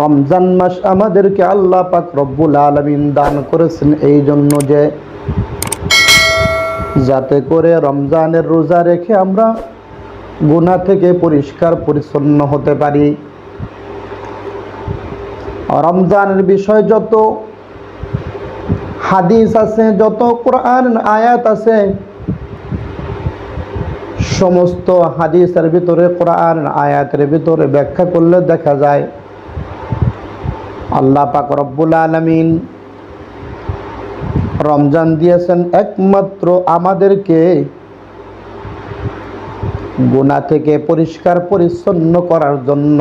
রমজান মাস আমাদেরকে আল্লাহ পাক রব্বুল আলমিন দান করেছেন এই জন্য যে যাতে করে রমজানের রোজা রেখে আমরা গুনাহ থেকে পরিষ্কার পরিচ্ছন্ন হতে পারি। রমজানের বিষয় যত হাদিস আছে, যত কোরআন আয়াত আছে, সমস্ত হাদিসের ভিতরে কোরআন আয়াতের ভিতরে ব্যাখ্যা করলে দেখা যায় আল্লাহ পাক রব্বুল আলমিন রমজান দিয়েছেন একমাত্র আমাদেরকে গুণা থেকে পরিষ্কার পরিচ্ছন্ন করার জন্য।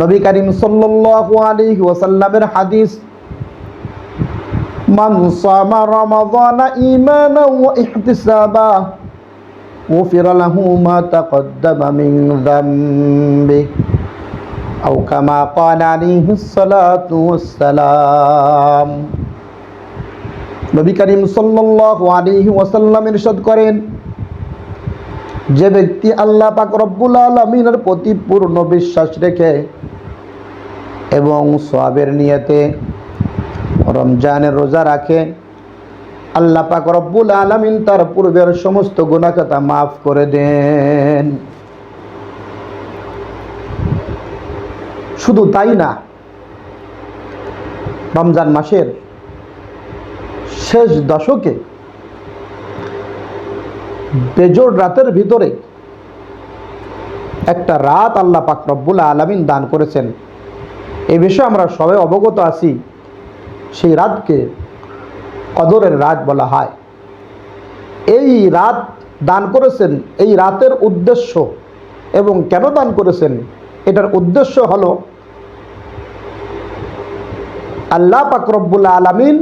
নবী করিম সাল্লাল্লাহু হাদিস, মান সামা রমাদান ঈমানান ওয়া ইহতিসাবা غفر له ما تقدم من ذنبه أو كما قال عليه الصلاة والسلام নবী করিম সাল্লাল্লাহু আলাইহি ওয়াসাল্লাম ইরশাদ করেন যে ব্যক্তি আল্লাহ পাক রব্বুল আলামিনের প্রতি পূর্ণ বিশ্বাস রেখে এবং সোয়াবের নিয়তে রমজানের রোজা রাখে আল্লাহ পাক রব্বুল আলামিন তার পূর্বের সমস্ত গুনাহখাতা মাফ করে দেন। শুধু তাই না, রমজান মাসের শেষ দশকে বেজোর রাতের ভিতরে একটা রাত আল্লাহ পাক রব্বুল আলামিন দান করেছেন। এই বিষয়ে আমরা সবাই অবগত আছি। সেই রাতকে কদরের রাত বলা হয়। এই রাত দান করেছেন, এই রাতের উদ্দেশ্য এবং কেন দান করেছেন, এটার উদ্দেশ্য হলো আল্লাহ পাকরব্বুল আলমিন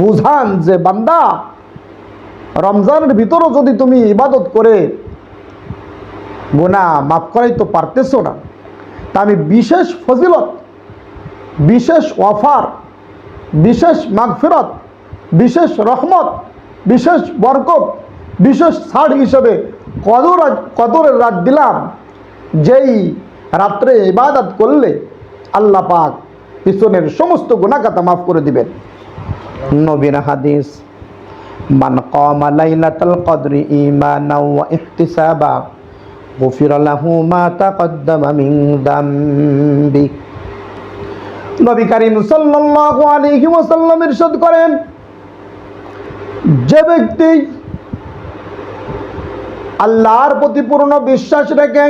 বুঝান যে বান্দা, রমজানের ভিতরও যদি তুমি ইবাদত করে গোনা মাফ করাই তো পারতেছো না, তা আমি বিশেষ ফজিলত, বিশেষ অফার, বিশেষ মাগফিরত বিশেষ রহমত, বিশেষ বরকত, বিশেষ ছাড় হিসেবে কদর কদরের রাত দিলাম, যেই রাত্রে ইবাদত করলে আল্লাহ পাক পিছনের সমস্ত গুণাকাতা মাফ করে দিবেন। নবীন হাদিস, মান কামা লাইলাতাল কদরি ঈমানা ওয়া ইহতিসাবা, গুফির লাহু মা তাকদ্দামা মিন দামবি। নবী করিম সাল্লাল্লাহু আলাইহি ওয়াসাল্লাম ইরশাদ করেন যে ব্যক্তি আল্লাহর প্রতি পূর্ণ বিশ্বাস রেখে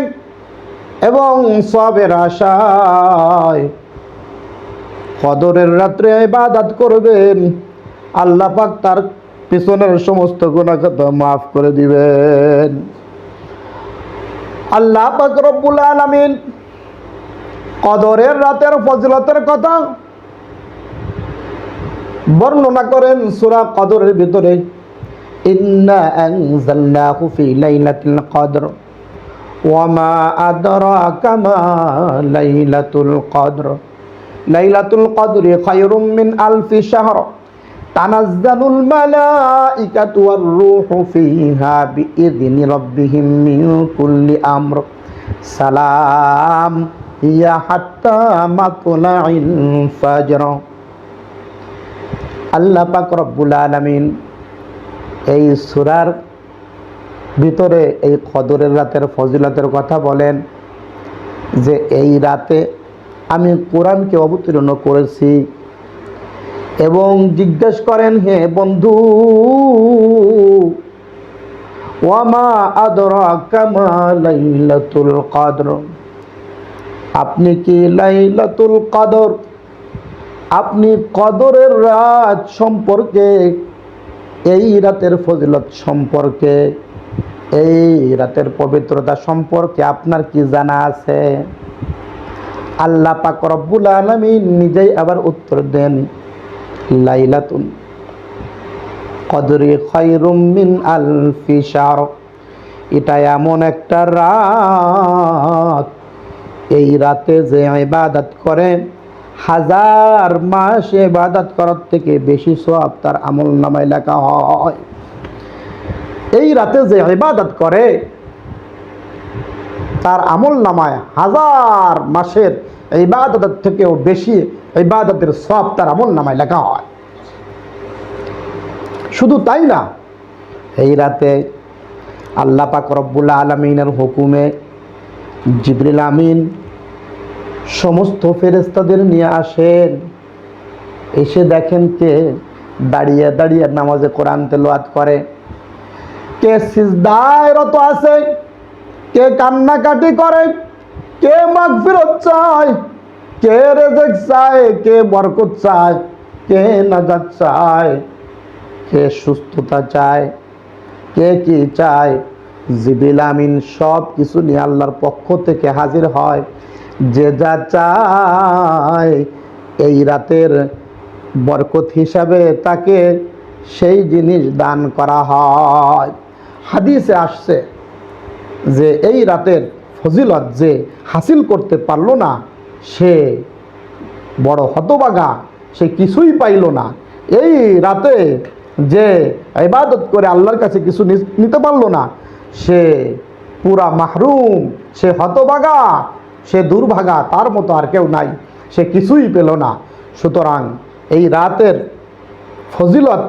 এবং সবের আশায় কদরের রাত্রে ইবাদত করবেন, আল্লাহ পাক তার পিছনের সমস্ত গুণাগত মাফ করে দিবেন। আল্লাহ পাক রব্বুল আলামিন কদরের রাতের ফজিলতের কথা বর্ণনা করেন সূরা কদরের ভিতরে, ইন্না আনজালনাহু ফি লাইলাতিল কদর ওয়ামা আদরাকা মা লাইলাতুল কদর। লাইলাতুল কদরি খায়রুম মিন আলফি শাহর। তানাজ্জালুল মালাইকাতু ওয়ার রূহু ফিহা বিইذনি রাব্বিহিম মিন কুল্লি আমর। সালাম হিয়া হাত্তা মাতলাইল ফাজর। আল্লাহ পাক রব্বুল আলামিন এই সুরার ভিতরে, এই কদরের রাতের ফজিলতের কথা বলেন যে এই রাতে আমি কোরআনকে অবতীর্ণ করেছি এবং জিজ্ঞেস করেন, হে বন্ধু, ওয়ামা আদরা কামা লাইলাতুল কদর? আপনি কি লাইলাতুল কদর আপনি কদরের রাত সম্পর্কে, এই রাতের ফজিলত সম্পর্কে, এই রাতের পবিত্রতা সম্পর্কে আপনার কি জানা আছে? আল্লাহ পাক আলামিন নিজেই আবার উত্তর দেন, লাইলাতুন, কদরি খায়রুম মিন আলফি শাহর। এটা এমন একটা রাত, এই রাতে যে ইবাদত করে হাজার মাস ইবাদত করার থেকে বেশি সওয়াব তার আমল নামায় লেখা হয়। এই রাতে যে ইবাদত করে, তার আমল নামায় হাজার মাসের ইবাদতের থেকেও বেশি ইবাদতের সব তার আমল নামায় লেখা হয়। শুধু তাই না, এই রাতে আল্লাহ পাক রব্বুল আলমিনের হুকুমে জিবরিল আমিন সমস্ত ফেরেস্তাদের নিয়ে আসেন। এসে দেখেন কে দাঁড়িয়ে দাঁড়িয়ে নামাজে কোরআন তেলোয়াত করে। কে সিজদায় আছে, কে কান্নাকাটি করে, কে মাগফিরত চায়, কে রেজেক চায়, কে বরকত চায়, কে নাজাত চায়, কে সুস্থতা চায়, কে কি চায়। জিবিল আমিন সব কিছু নিয়ে আল্লাহর পক্ষ থেকে হাজির হয়। যে যা চায় এই রাতের বরকত হিসাবে তাকে সেই জিনিস দান করা হয়। হাদিসে আসছে যে এই রাতের ফজিলত যে হাসিল করতে পারল না, সে বড় হতবাগা, সে কিছুই পাইল না। এই রাতে যে ইবাদত করে আল্লাহর কাছে কিছু নিতে পারল না, সে পুরা মাহরুম, সে হতবাগা সে দুর্ভাগা, তার মতো আর কেউ নাই, সে কিছুই পেল না। সুতরাং এই রাতের ফজিলত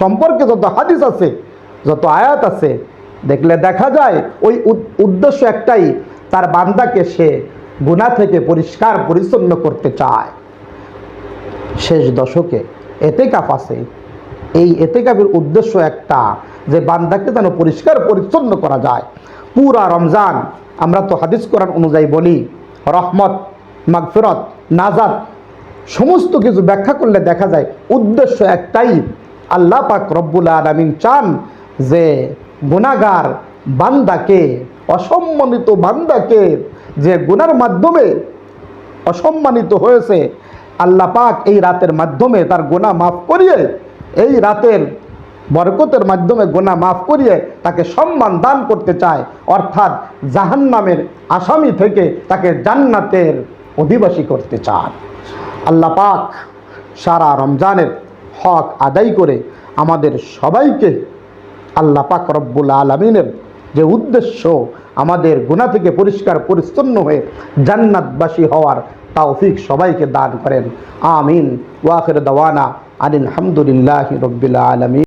সম্পর্কে যত হাদিস আছে, যত আয়াত আছে, দেখলে দেখা যায় ওই উদ্দেশ্য একটাই, তার বান্দাকে সে গুণা থেকে পরিষ্কার, পরিচ্ছন্ন করতে চায়। শেষ দশকে এতেকাপ আছে। এই এতেকাপের উদ্দেশ্য একটা, যে বান্দাকে যেন পরিষ্কার, পরিচ্ছন্ন করা যায়। পুরা রমজান আমরা তো হাদিস কোরআন অনুযায়ী বলি, রহমত, মাগফিরত নাজাদ সমস্ত কিছু ব্যাখ্যা করলে দেখা যায় উদ্দেশ্য একটাই, আল্লাহ পাক রব্বুল আলমিন চান যে গুণাগার বান্দাকে, অসম্মানিত বান্দাকে যে গুনার মাধ্যমে অসম্মানিত হয়েছে, আল্লাহ পাক এই রাতের মাধ্যমে তার গোনা মাফ করিয়ে এই রাতের বরকতের মাধ্যমে গোনা মাফ করিয়ে তাকে সম্মান দান করতে চায়, অর্থাৎ জাহান্নামের আসামি থেকে তাকে জান্নাতের অধিবাসী করতে চান আল্লাহ পাক সারা রমজানের হক আদায় করে আমাদের সবাইকে আল্লাহ পাক রব্বুল আলমিনের যে উদ্দেশ্য আমাদের গুণা থেকে পরিষ্কার পরিচ্ছন্ন হয়ে জান্নাতবাসী হওয়ার তাওফিক সবাইকে দান করেন। আমিন। ওয়াখির দাওয়ানা আনিল হামদুলিল্লাহ রব্বিল আলমিন।